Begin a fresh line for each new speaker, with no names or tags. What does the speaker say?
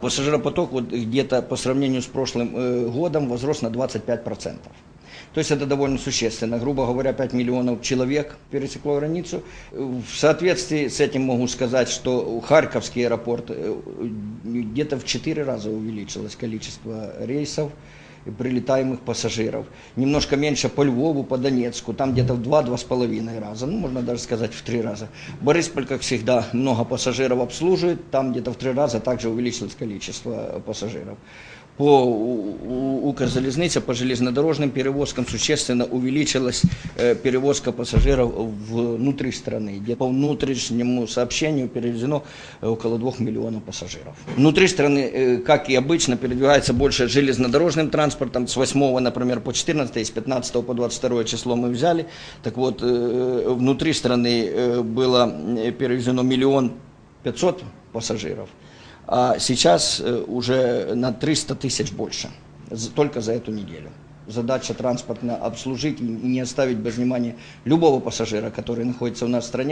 Пассажиропоток вот где-то по сравнению с прошлым э, годом возрос на 25%. То есть это довольно существенно. Грубо говоря, 5 миллионов человек пересекло границу. В соответствии с этим могу сказать, что Харьковский аэропорт э, где-то в 4 раза увеличилось количество рейсов прилетаемых пассажиров. Немножко меньше по Львову, по Донецку, там где-то в 2-2,5 раза, ну можно даже сказать в 3 раза. Борисполь, как всегда, много пассажиров обслуживает, там где-то в 3 раза также увеличилось количество пассажиров. По у- у- Укрзалезнице, по железнодорожным перевозкам существенно увеличилась э, перевозка пассажиров внутри страны, где по внутреннему сообщению перевезено э, около 2 миллионов пассажиров. Внутри страны, э, как и обычно, передвигается больше железнодорожным транспортом. С 8, например, по 14, с 15 по 22 число мы взяли. Так вот, внутри страны было перевезено миллион 500 пассажиров, а сейчас уже на 300 тысяч больше, только за эту неделю. Задача транспортно обслужить и не оставить без внимания любого пассажира, который находится у нас в стране.